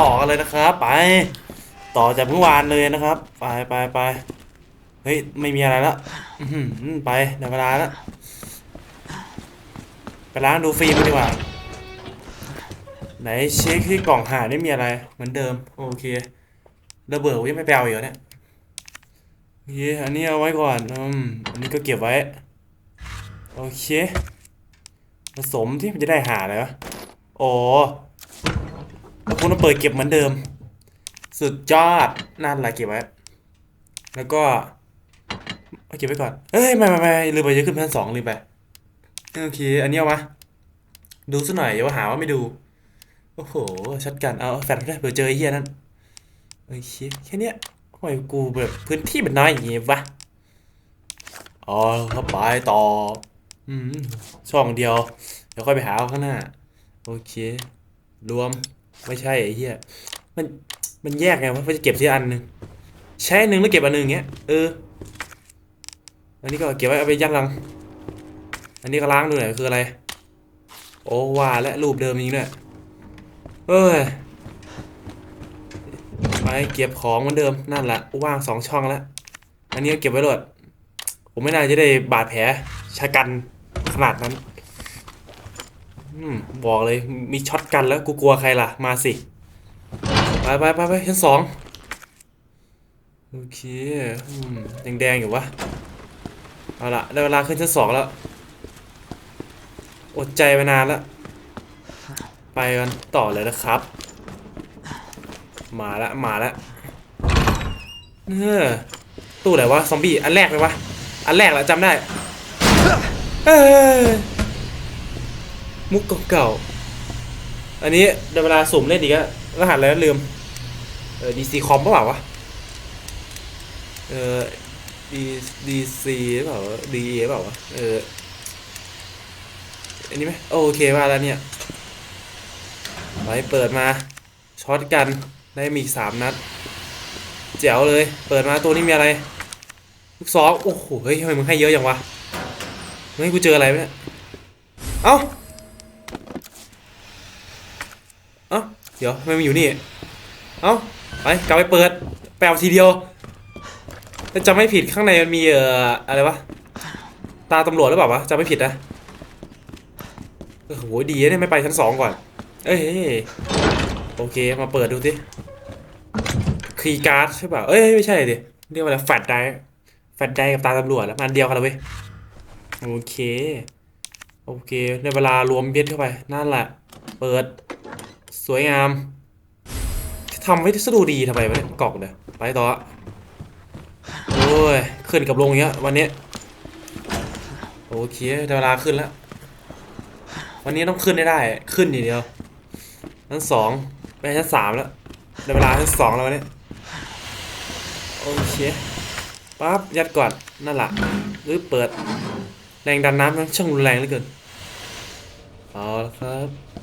ต่อกันเลยนะครับ ไป ต่อจากเมื่อวานเลยนะครับ ไปไปไปเฮ้ย ไม่มีอะไรละอื้อหือไปเดี๋ยวเวลาละไปล้างดูฟิล์มดีกว่า ไหนเช็คที่กล่องหาได้มีอะไร เหมือนเดิม โอเคระเบิดยังไม่แปลวอีกเหรอเนี่ยโอเคอันนี้เอาไว้ก่อนอืมอันนี้ก็เก็บไว้ โอเค ผสมที่มันจะได้หาอะไรวะโอ แล้วคุณต้องเปิดเก็บเหมือนเดิม สุดยอดนั่นแหละเก็บไว้ แล้วก็เอาเก็บไว้ก่อนเอ้ยไม่ไม่ไม่ลืมไปจะขึ้นชั้นสองลืมไปโอเคอันนี้เอามาดูซะหน่อยอย่าว่าหาว่าไม่ดู โอ้โหชัดกันเอาแฟนไม่ได้เผื่อเจอไอ้เหี้ยนั่นโอเคแค่เนี้ยทำไมกูแบบพื้นที่มันน้อยอย่างงี้วะอ๋อเข้าไปต่ออืมช่องเดียว เดี๋ยวค่อยไปหาข้างหน้า โอเค รวม ไม่ใช่ไอ้เหี้ยมันมันแยกไงวะว่าจะเก็บที่อันหนึ่งใช้อันหนึ่งแล้วเก็บอันหนึ่งอย่างเงี้ยเอออันนี้ก็เก็บไว้เอาไปยัดลัง อันนี้ก็ล้างดูหน่อยคืออะไร โอ้ว่าและรูปเดิมจริงด้วยเอ้ยไปเก็บของเหมือนเดิมนั่นแหละว่างสองช่องแล้วอันนี้ก็เก็บไว้โหลดผมไม่น่าจะได้บาดแผลชะกันขนาดนั้น อืมบอกเลยมีช็อตกันแล้วกูกลัวใครล่ะ มาสิ ไปไปไปไปชั้นสองโอเคอืมแดงๆอยู่วะ เอาละได้เวลาขึ้นชั้นสองแล้ว อดใจไปนานแล้ว ไปกันต่อเลยนะครับ มาละมาละเออตู้ไหนวะ ซอมบี้ อันแรกเลยวะ อันแรกแหละจำได้ เอ้ย มุกเก่าๆ อันนี้ได้เวลาสุ่มเล่นอีกแล้วรหัสอะไรนะลืม เออดีซีคอมเปล่าวะ เออดีดีซีเปล่าวะดีเปล่าวะ เออ อันนี้ไหมโอเคมาแล้วเนี่ยไปเปิดมาช็อตกันได้มีอีกสามนัดแจ๋วเลย เปิดมาตัวนี้มีอะไรลูกซองโอ้โหเฮ้ยทำไมมึงให้เยอะอย่างวะมึงให้กูเจออะไรไหมเนี่ยเอ้า เดี๋ยวไม่มันอยู่นี่ เอ้าไปกลับไปเปิด แปลทีเดียวถ้าจำไม่ผิดข้างในมันมีเอ่ออะไรวะ ตาตำรวจหรือเปล่าวะจำไม่ผิดนะโอ้โหดีเนี่ยไม่ไปชั้นสองก่อน เอ้ยโอเคมาเปิดดูสิคีย์การ์ดใช่ป่ะเอ้ยไม่ใช่ดิเรียกว่าอะไรแฟลชไดแฟลชไดกับตาตำรวจแล้วมันเดียวกันเลยเว้ยโอเค โอเคในเวลารวมเพชรเข้าไปนั่นแหละ เปิด สวยงามทำไว้สดูดีทำไมวะเนี่ยกล่องเนี่ยไปต่อโอ้ยขึ้นกับลงเงี้ยวันนี้โอเคเวลาขึ้นแล้ว วันนี้ต้องขึ้นได้ได้ ขึ้นอย่างเดียวชั้นสองไปชั้นสามแล้วได้เวลาชั้นสองแล้ววันนี้โอเคปั๊บยัดก่อนนั่นแหละหรือเปิดแรงดันน้ำมันช่างรุนแรงเหลือเกินเอาละครับ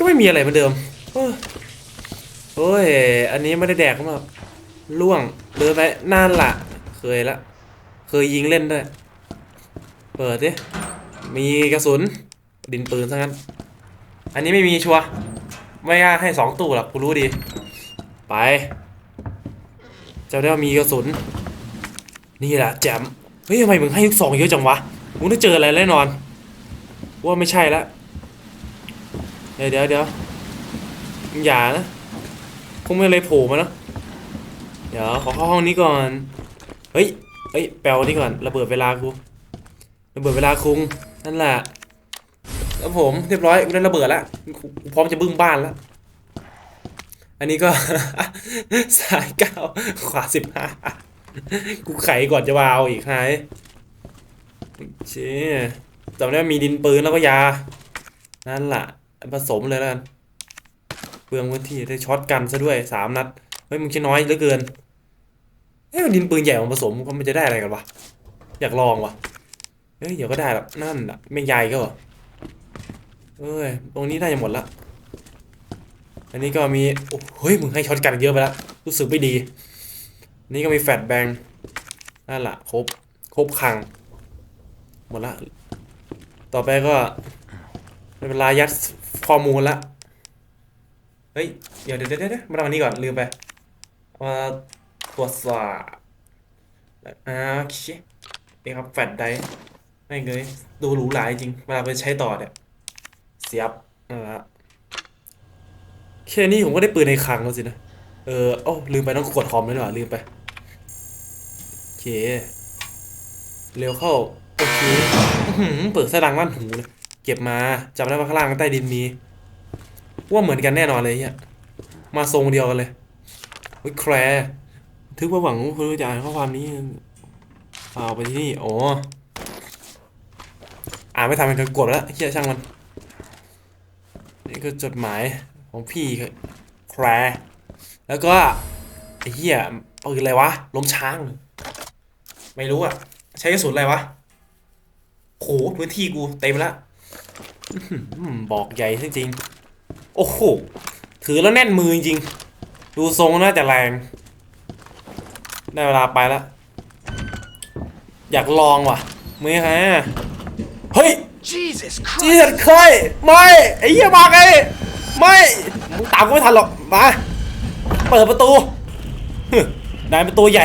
ก็ไม่มีอะไรเหมือนเดิมโอ้ย อันนี้ไม่ได้แดกมาล่วงเดินไปนั่นละเคยละ เคยยิงเล่นด้วย เปิดดิมีกระสุน ดินปืนซะงั้น อันนี้ไม่มีชัวไม่กล้าให้สองตู้หรอกกูรู้ดี ไป เจ้าได้ามีกระสุน นี่แหละแจมเฮ้ยทำไมมึงให้ลูกซองเยอะจังวะมึงต้องเจออะไรแน่นอน ว่าไม่ใช่ละเดี๋ยวเดี๋ยวเดี๋ยวอย่านะคงไม่อะไรโผล่มาเนอะเดี๋ยวขอเข้าห้องนี้ก่อน เฮ้ยเฮ้ยแปลนี่ก่อนระเบิดเวลากูระเบิดเวลาคุงนั่นแหละแล้วผมเรียบร้อยกูได้ระเบิดแล้วกูพร้อมจะบึ้มบ้านแล้วอันนี้ก็สายเก้าขวาสิบห้ากูไขก่อนจะวาวอีกไงเชี่ยจำได้ว่ามีดินปืนแล้วก็ยา นั่นแหละ ผสมเลยแล้วกันเปลืองพื้นที่ได้ช็อตกันซะด้วยสามนัดเฮ้ยมึงใช้น้อยเหลือเกินเฮ้ยมันดินปืนใหญ่มาผสมมันจะได้อะไรกันวะอยากลองวะเฮ้ยเดี๋ยวก็ได้หรอกนั่นแหละไม่ใหญ่ก็เหรอเอ้ยตรงนี้น่าจะหมดละอันนี้ก็มีโอ้เฮ้ยมึงให้ช็อตกันเยอะไปแล้วรู้สึกไม่ดีนนี้ก็มีแฟลชแบงนั่นแหละครบครบคังหมดละต่อไปก็ได้เวลายัด ข้อมูลละ เฮ้ยเดี๋ยวเดี๋ยวเดี๋ยวเดี๋ยวมาทำอันนี้ก่อนลืมไปมาตรวจสอบอ่าโอเคเองครับแฟลชไดร์ไม่เลยดูหรูหราจริง เวลาไปใช้ต่อเนี่ยเสียบนั่นแหละแค่นี้ผมก็ได้ปืนในคลังแล้วสินะ เออโอ้ลืมไปต้องกดคอมด้วยหรอลืมไป โอเค เร็วเข้า โอเคเปิดสดังลั่นหูเลย เก็บมาจำได้ว่าข้างล่างใต้ดินมีว่าเหมือนกันแน่นอนเลยเนี่ยมาทรงเดียวกันเลยเฮ้ยแครทึกว่าหวังว่าคุณจะอ่านข้อความนี้เอาไปที่นี่อ๋ออ่านไม่ทันมันก็กดแล้วเฮียช่างมัน นี่คือจดหมายของพี่แครแล้วก็ไอ้เหี้ยปืนอะไรวะล้มช้าง ไม่รู้อะ ใช้กระสุนอะไรวะโหพื้นที่กูเต็มแล้ว บอกใหญ่จริงๆ โอ้โห ถือแล้วแน่นมือจริงๆ ดูทรงน่าจะแรง ได้เวลาไปแล้ว อยากลองว่ะมือฮะเฮ้ย Jesus จี Christ! สันเคยไม่ไอ้เหี้ยมาไงไม่มึงตามกูไม่ทันหรอก มา เปิดประตูฮึนายเป็นตัวใหญ่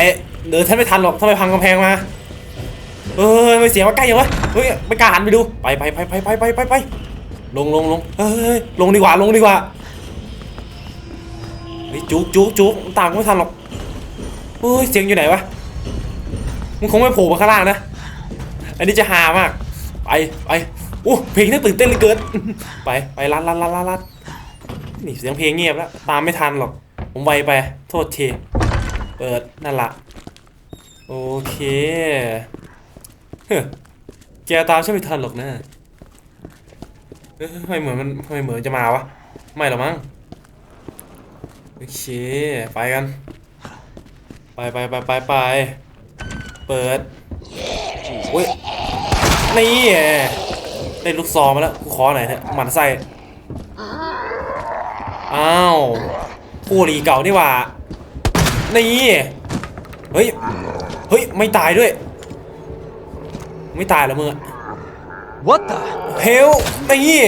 เดินท่านไม่ทันหรอกถ้าไปพังกำแพงมา เออไม่เสียงว่าใกล้ยังวะเฮ้ยไม่กล้าหันไปดูไปไปไปไปไปไปไปไปลงลงลงเฮ้ยลงดีกว่าลงดีกว่าเฮ้ยจุกจุกจุกตามไม่ทันหรอกเฮ้ยเสียงอยู่ไหนวะมึงคงไม่โผล่มาข้างล่างนะอันนี้จะฮามากไปไปโอ้เพลงน่าตื่นเต้นเหลือเกินไปไปลัดลัดลัดลัดลัดนี่เสียงเพลงเงียบแล้วตามไม่ทันหรอก ผมไวไปโทษทีเปิดนั่นละโอเค แกตามฉันไม่ทันหรอกนะเอ้ยทำไมเหมือนมันทำไมเหมือนจะมาวะ ไม่หรอมั้ง โอเค ไปกัน ไปไปไปไปไป เปิดโอ้ย นี่ได้ลูกซองมาแล้วกูขอหน่อยเถอะหมันไส้อ้าวคู่หลีเก่านี่ว่า นี่ เฮ้ย เฮ้ย ไม่ตายด้วย ไม่ตายแล้วมึงอะ What the? เฮลนี่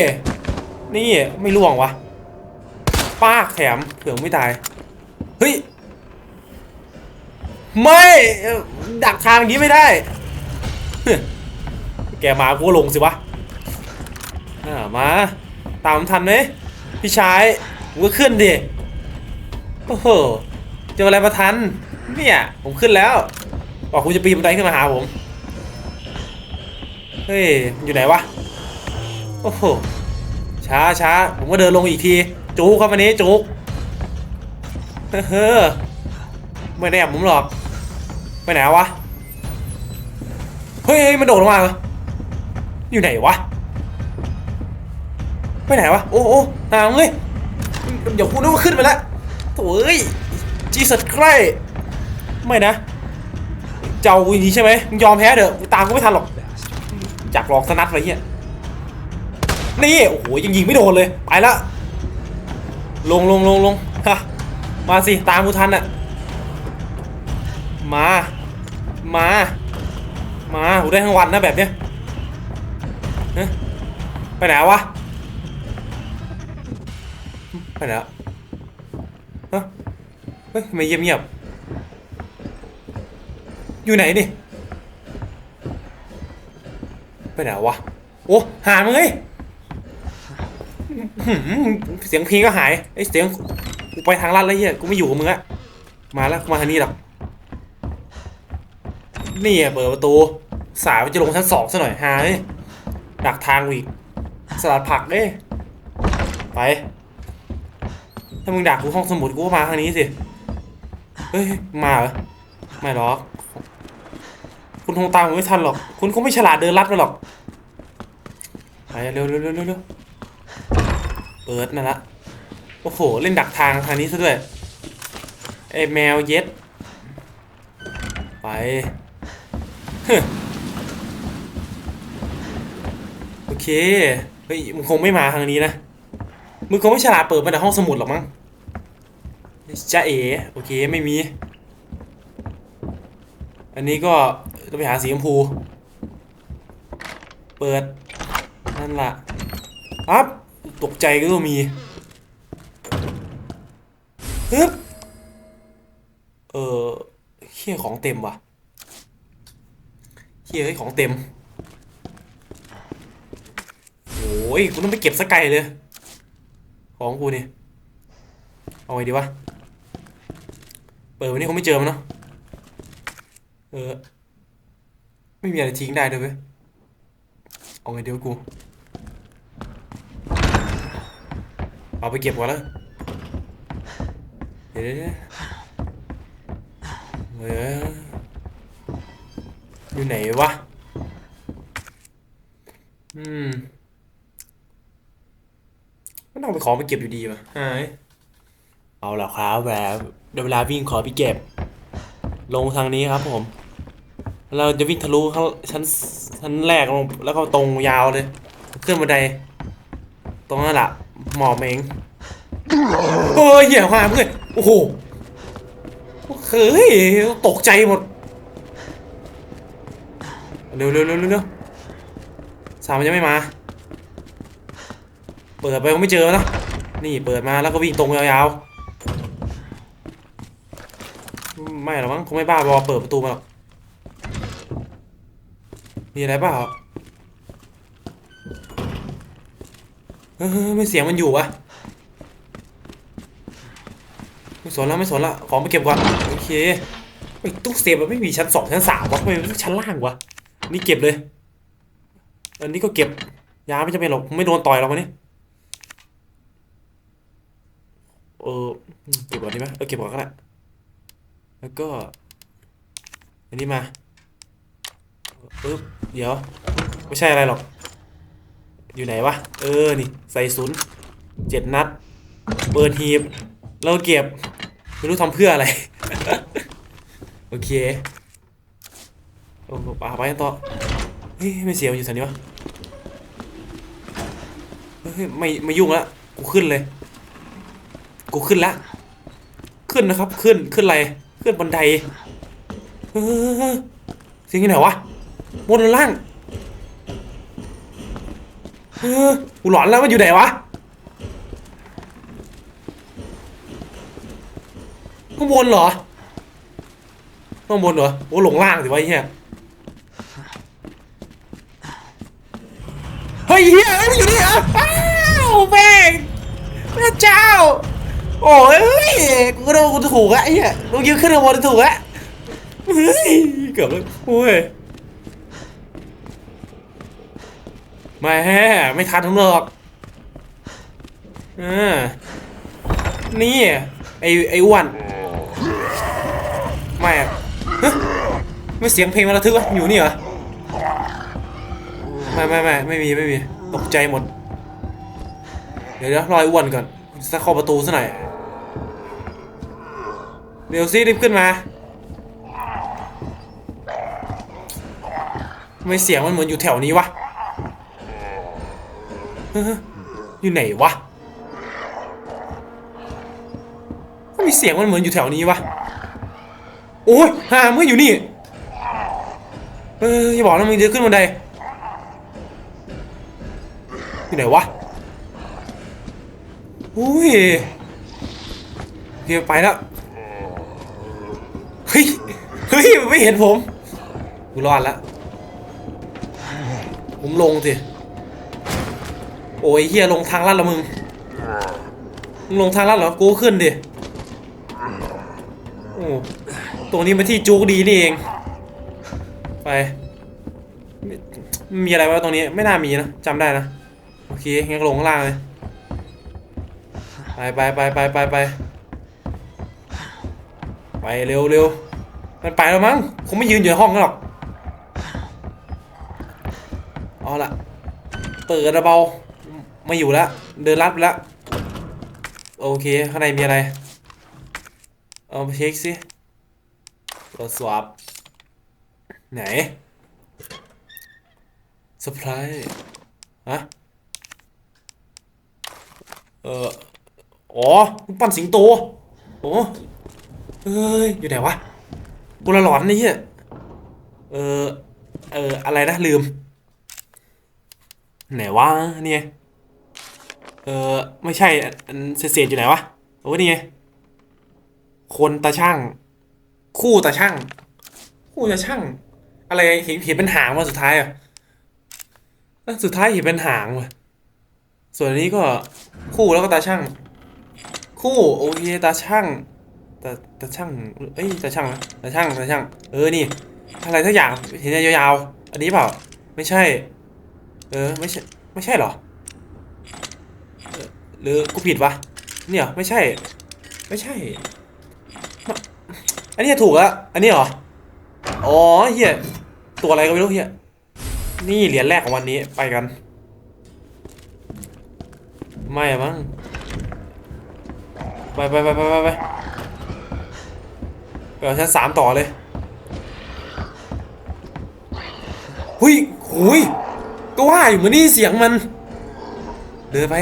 นี่ไม่ล่วงวะปากแถมเผื่อไม่ตาย เฮ้ย ไม่เอ่อดักทางอย่างนี้ไม่ได้ แกมากูก็ลงสิวะอ่ามา ตามทันไหมพี่ชายมึงก็ขึ้นดิโอ้โหเจออะไรมาทันเนี่ยผมขึ้นแล้วบอกคุณจะปีนบันไดขึ้นมาหาผม เฮ้ย อยู่ไหนวะ โอ้โห ช้าช้าผมก็เดินลงอีกที จุกครับวันนี้จุก เฮ้อไม่ได้แอบผมหรอก ไปไหนวะ เฮ้ยมันโดดลงมาเหรอ อยู่ไหนวะ ไปไหนวะ โอ้โอ้หางเฮ้ยเดี๋ยวกูนึกว่าขึ้นไปแล้วโถ่เอ้ยจีสัตใครไม่นะ เจ้ากูอย่างนี้ใช่ไหมมึงยอมแพ้เถอะตามกูไม่ทันหรอก จากลอกสนัดอะไรเงี้ยนี่ โอ้โหยังยิงไม่โดนเลย ไปละ ลงลงลงลงฮะมาสิ ตามกูทันอะมา มา มากูได้ทั้งวันนะแบบเนี้ยไปไหนวะ ไปไหนอะเฮ้ยทำไมเงียบเงียบอยู่ไหนนี่ ไปไหนวะ โอ้หามึงเอ้ยอื้อหือเสียงเพลงก็หายไอ้เสียงกูไปทางลัดแล้วเฮียกูไม่อยู่กับมึงอะมาแล้วกูมาทางนี้หรอกนี่อะเปิดประตู สายมันจะลงชั้นสองซะหน่อยหายดักทางอีกสลัดผักเด้ยไป ถ้ามึงดักกูห้องสมุดกูก็มาทางนี้สิ เฮ้ย มาเหรอ ไม่หรอก คุณคงตามผมไม่ทันหรอก คุณคงไม่ฉลาดเดินลัดมาหรอก เร็วเร็วเร็วเร็วเร็วเปิดนั่นละโอ้โห เล่นดักทางทางนี้ซะด้วยไอ้แมวเย็ด ไปโอเค เฮ้ย มึงคงไม่มาทางนี้นะ มึงคงไม่ฉลาดเปิดมาแต่ห้องสมุดหรอกมั้งจ้าเอ๋โอเค ไม่มี อันนี้ก็ต้องไปหาสีชมพู เปิด นั่นล่ะปั๊บตกใจก็ต้องมีฮึบเออเฮียของเต็มว่ะเฮียเฮ้ยของเต็มโอ้ยกูต้องไปเก็บสกไกลเลย ของกูนี่เอาไงดีวะ เปิดวันนี้คงไม่เจอมันเนาะ เออ ไม่มีอะไรทิ้งได้ด้วยเว้ยเอาไงเดี๋ยวกู เอาไปเก็บก่อนแล้วเดี๋ยวเดี๋ยอยู่ไหนวะ อืมก็ต้องไปขอไปเก็บอยู่ดีวะหายเอาละครับแบบเดี๋ยวเวลาวิ่งขอไปเก็บ ลงทางนี้ครับผม เราจะวิ่งทะลุข้างชั้นชั้นแรกลงแล้วก็ตรงยาวเลย ขึ้นบันได ตรงนั้นแหละ หมอบเองโอ้ยเหี้ยมาเพื่อนโอ้โหเฮ้ยตกใจหมด เร็วเร็วเร็วเร็วเสามมันยังไม่มา เปิดไปก็ไม่เจอนะนี่เปิดมาแล้วก็วิ่งตรงยาวๆ ไม่หรอกมั้งคงไม่บ้าบอเปิดประตูมาหรอกมีอะไรเปล่า เฮ้ยไม่เสียงมันอยู่วะไม่สนแล้วไม่สนละของไปเก็บก่อนโอเคไอ้ตู้เซฟมันไม่มีชั้นสองชั้นสามวะไมมันต้องชั้นล่างวะนี่เก็บเลย อันนี้ก็เก็บยาไม่จำเป็นหรอกไม่โดนต่อยหรอกวันนี้เออเก็บก่อนดีไหมเออเก็บก่อนก็ได้แล้วก็ อันนี้มาปึ๊บเดี๋ยว ไม่ใช่อะไรหรอก อยู่ไหนวะ เออ นี่ ใส่ศูนย์เจ็ดนัด เปิดหีบเราเก็บ ไม่รู้ทำเพื่ออะไร โอเคโอ้ป่าไปกันต่อ เฮ้ย ไม่เสียมันอยู่แถวนี้วะ เฮ้ย ไม่ไม่ยุ่งละ กูขึ้นเลย กูขึ้นละ ขึ้นนะครับ ขึ้น ขึ้นอะไร ขึ้นบันไดเฮ้ยเสียงที่ไหนวะ บนล่าง เฮ้ยกูหลอนแล้วมันอยู่ไหนวะข้างบนเหรอข้างบนเหรอโอ้หลงล่างสิวะไอ้เหี้ยเฮ้ยเฮียเอ้ยมันอยู่นี่เหรออ้าวแม่งพระเจ้า โอ้ยกูก็โดนกูถูกอะไอ้เหี้ยลงยืนขึ้นข้างบนถูกอะเฮ้ยเกือบแล้วโอ้ย ไม่แฮ่ไม่ทันทั้งหรอกอ่านี่ไอไอ้อ้วนไม่อะฮะไม่เสียงเพลงมันระทึกวะอยู่นี่เหรอไม่ไม่ไม่ไม่มีไม่มีตกใจหมด เดี๋ยวเดี๋ยวรอไอ้วนก่อนจะเข้าประตูซะหน่อยเดี๋ยวซิรีบขึ้นมาทำไม่เสียงมันเหมือนอยู่แถวนี้วะ อยู่ไหนวะทำไมเสียงมันเหมือนอยู่แถวนี้วะ โอ้ยหาเมื่ออยู่นี่ เอออย่าบอกนะมึงจะขึ้นบันไดอยู่ไหนวะอุ้ยเดี๋ยวไปแล้ว เฮ้ย เฮ้ย ไม่เห็นผมกูรอดแล้ว ผมลงสิ โอ้ยเฮียลงทางลัดล้วมึงมึงลงทางลัดเหรอ กูขึ้นดิ โอ้ตรงนี้มันที่จูกดีนี่เอง ไป มีอะไรวะตรงนี้ ไม่น่ามีนะจำได้นะ โอเคงั้นลงข้างล่างเลย ไปไปไปไปไปไปไปเร็วเร็วมันไปแล้วมั้ง คงไม่ยืนอยู่ในห้องหรอก เอาละเปิดระเบา ไม่อยู่แล้วเดินลัดไปแล้วโอเคข้างในมีอะไร เอาไปเช็คสิตรวจสอบไหนสปายฮะเอออ๋อปั้นสิงโตโอ้เฮ้ยอยู่ไหนวะกูละหลอนนี่เหี้ยเออเอออะไรนะลืมไหนวะเนี่ย เออไม่ใช่อันเศษอยู่ไหนวะโอ้นี่ไงคนตาช่าง คู่ตาช่าง คู่ตาช่าง อะไรเห็นเห็นเป็นหางมาสุดท้ายอะสุดท้ายเห็นเป็นหางว่ะส่วนนี้ก็คู่แล้วก็ตาช่าง คู่โอเคตาช่างตาตาช่างเอ้ยตาช่างนะตาช่างตาช่าง เออนี่ อะไรสักอย่างเห็นยาวๆอันนี้เปล่า ไม่ใช่ เออไม่ใช่ ไม่ใช่หรอ รือกูผิดวะ เนี่ยไม่ใช่ ไม่ใช่ อันนี้ถูกแล้วอันนี้เหรอ อ๋อเฮียตัวอะไรก็ไม่รู้เฮียนี่เหรียญแรกของวันนี้ไปกัน ไม่อะมั้งไปไปไปไปไปไปไปเอาชั้นสามต่อเลยหุยหุยก็ว่าอยู่เหมือนนี่เสียงมัน เดินไป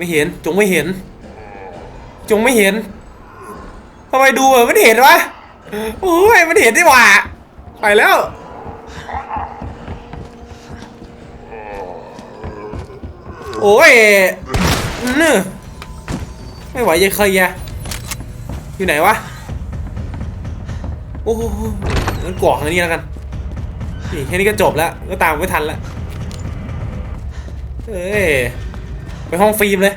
ไม่เห็น จงไม่เห็น จงไม่เห็นทำไมดูอะไม่เห็นวะโอ้ยมันเห็นด้หว่า ไปแล้วโอ้ยนี่ไม่ไหวยังเคยอะอยู่ไหนวะ โอ้โหงั้นกรอกอันนี้แล้วกันนี่แค่นี้ก็จบแล้ว ก็ตามไม่ทันแล้วเอ้ย ไปห้องฟิล์มเลย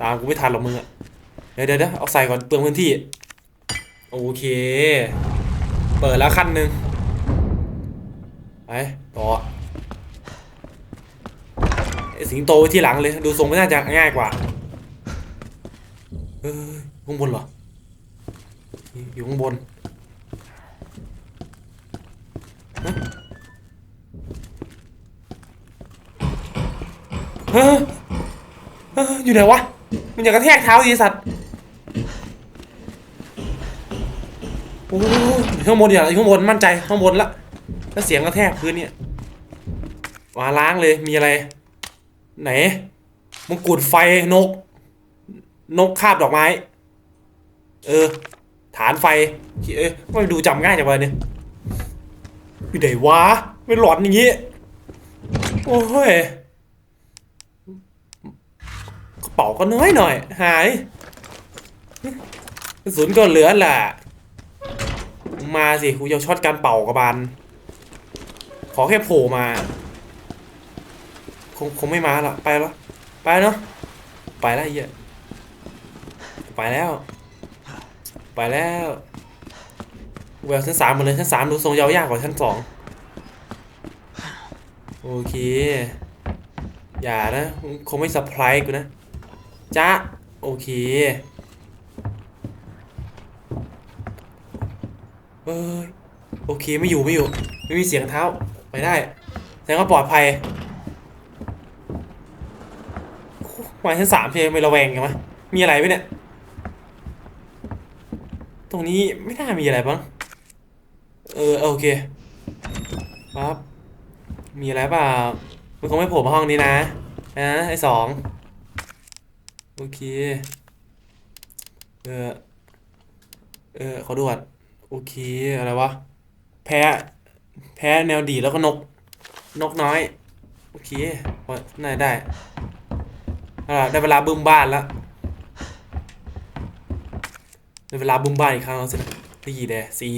ตามกูไม่ทันหรอกมึงอะเดี๋ยวเดี๋ยวเดี๋ยวเอาใส่ก่อนเปลืองพื้นที่ โอเค เปิดแล้วขั้นหนึ่งไปต่อไอสิงโตไว้ที่หลังเลย ดูทรงไม่น่าจะง่ายกว่าเอ้ยข้างบนเหรอ อยู่ข้างบน เฮ้ยเฮ้ยอยู่ไหนวะ มันอยากกระแทกเท้าดีสัตว์ โอ้ยอยู่ข้างบนอย่าอยู่ข้างบนมั่นใจข้างบนละแล้วเสียงกระแทกพื้นเนี่ยมาล้างเลยมีอะไร ไหนมงกุฎไฟนก นกคาบดอกไม้ เออ ฐานไฟเอ้ยไม่ดูจำง่ายจังวะเนี่ยอยู่ไหนวะไม่หลอนอย่างงี้ โอ้ย เป๋าก็น้อยหน่อย หายกระสุนก็เหลือแหละมาสิกูจะช็อตการเป่ากระบาลขอแค่โผล่มาคงคงไม่มาหรอกไปล้วไปเนาะไปแล้วไอ้เหี้ยไปแล้ว ไปแล้วแววชั้นสามหมดเลยชั้นสามดูทรงยาวยากกว่าชั้นสองโอเค อย่านะ คงไม่สับไพรส์กูนะ จ้าโอเคเอ้ยโอเคไม่อยู่ไม่อยู่ ไม่มีเสียงเท้าไปได้แสดงว่าปลอดภัยมาชั้นสามเพลงไม่ระแวงกันมะมีอะไรไหมเนี่ย ตรงนี้ไม่น่ามีอะไรบ้าง เออโอเคปั๊บมีอะไรเปล่ามันคงไม่โผล่มาห้องนี้นะนะไอสอง โอเค เออ เออขอดูก่อนโอเค อะไรวะ แพ้ แพ้แนวดีแล้วก็นก นกน้อย โอเคพอน่าได้เอาล่ะได้เวลาบึ้มบ้านแล้วได้เวลาบึ้มบ้านอีกครั้งแล้วสินะที่กี่แดซี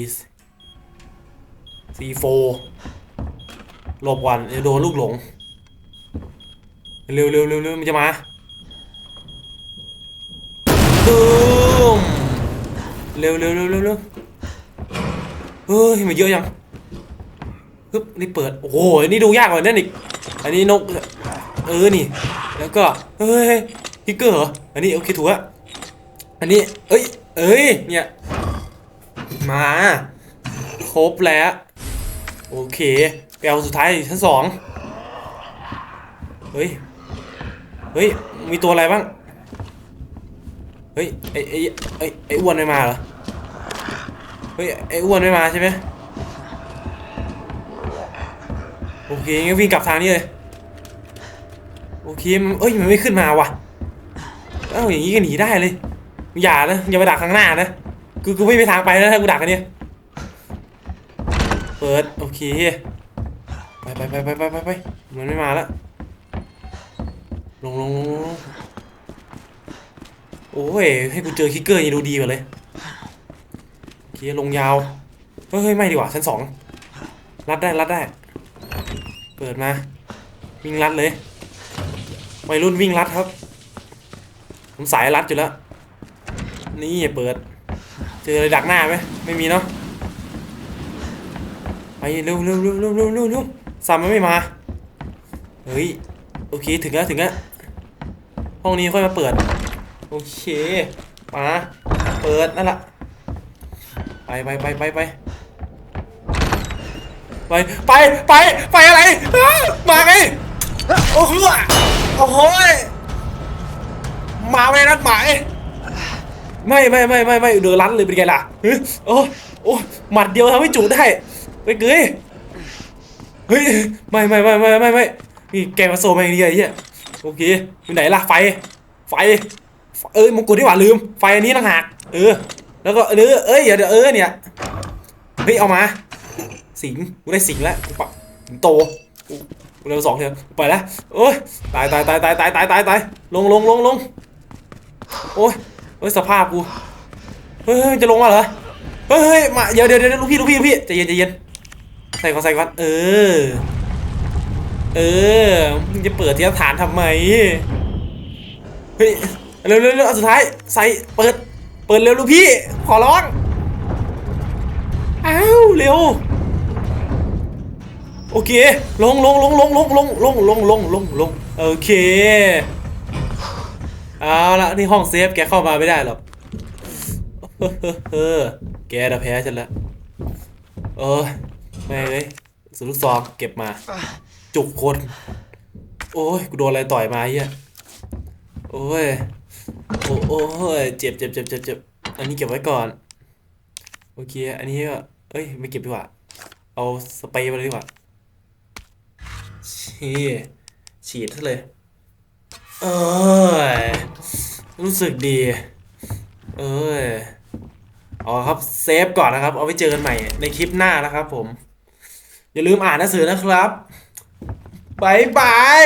ซีโฟหลบก่อนเดี๋ยวโดนลูกหลง เร็วเร็วเร็วเร็วมันจะมา ตูมเร็วเร็วเร็วเร็วเร็วเฮ้ยมันเยอะยังฮึบนี่เปิด โอ้โหนนี่ดูยากกว่านั่นอีก อันนี้นก เออ นี่ แล้วก็ เฮ้ยฮิกเกอร์เหรอ อันนี้โอเคถูกละอันนี้ เอ้ย เอ้ย เนี่ย มา ครบแล้ว โอเคไปเอาสุดท้ายชั้นสอง เฮ้ย เฮ้ย มีตัวอะไรบ้าง เฮ้ยไอไอไอไออ้วนไม่มาเหรอ เฮ้ยไออ้วนไม่มาใช่ไหมโอเคงั้นวิ่งกลับทางนี้เลย โอเคมันเอ้ยมันไม่ขึ้นมาว่ะ เอ้าอย่างนี้ก็หนีได้เลย อย่านะอย่าไปดักข้างหน้านะ กูกูไม่มีทางไปแล้วถ้ากูดักอันเนี้ยเปิดโอเคไปไปไปไปไปไปไปมันไม่มาแล้วลงลงลงลง โอ้ย ให้กูเจอคิกเกอร์ยังดูดีกว่าเลยโอเคลงยาวเฮ้ยเฮ้ย ไม่ดีกว่าชั้นสองรัดได้รัดได้ เปิดมา วิ่งรัดเลยวัยรุ่นวิ่งรัดครับ ผมสายรัดอยู่แล้ว นี่เปิด เจออะไรดักหน้าไหมไม่มีเนาะไปเร็วเร็วเร็วเร็วเร็วเร็วเร็วซัมมันไม่มา เฮ้ย โอเค ถึงแล้ว ถึงแล้ว ห้องนี้ค่อยมาเปิด โอเค มา เปิด นั่นละไปไปไปไปไปไปไปไปไปอะไร มาไงโอ้โหโอ้โหยมาไม่นัดหมายไม่ไม่ไม่ไม่ไม่เดือดรันเลยเป็นไงล่ะโอ้โอ้หมัดเดียวทำให้จุได้ไปเกยเฮ้ยไม่ไม่ไม่ไม่ไม่ไม่นี่แกมาโซมาอย่างนี้ไอ้เหี้ยโอเคอยู่ไหนล่ะไฟ ไฟ เอ้ยมงกุฎที่หว่าลืม ไฟอันนี้ต่างหากเออ แล้วก็เออเอ้ยเดี๋ยวเดี๋ยวเออเนี่ยเฮ้ยเอามา สิงกูได้สิงแล้วกูปะสิงโตกูเร็วสองเถอะไปแล้วโอ้ยตายตายตายตายตายตายตายตายลงลงลงลงโอ้ยโอ้ยสภาพกูเฮ้ยจะลงมาเหรอเฮ้ยมาเดี๋ยวเดี๋ยวเดี๋ยวลูกพี่ลูกพี่ลูกพี่ใจเย็นใจเย็นใส่ก่อนใส่ก่อนเออ เออมึงจะเปิดที่ฐานทำไมเฮ้ย เร็วเร็วเร็วอันสุดท้ายใส่เปิด เปิดเร็วลูกพี่ ขอร้อง อ้าว เร็ว โอเค ลงลงลงลงลงลงลงลงลงลงลงโอเค เอาละนี่ห้องเซฟแกเข้ามาไม่ได้หรอกเออแกน่ะแพ้ฉันล้วเออไม่เลยสุดลูกซองเก็บมา จุกคน โอ้ย กูโดนอะไรต่อยมาเฮียโอ้ย โอ้โอ้เจ็บเจ็บเจ็บเจ็บเจ็บอันนี้เก็บไว้ก่อน โอเค อันนี้ก็เอ้ย ไม่เก็บดีกว่า เอาสเปรย์ไปเลยดีกว่าชี้ฉีดซะเลยเอ้ยรู้สึกดี เอ้ยเอาครับเซฟก่อนนะครับ เอาไว้เจอกันใหม่ในคลิปหน้านะครับผม อย่าลืมอ่านหนังสือนะครับบายบาย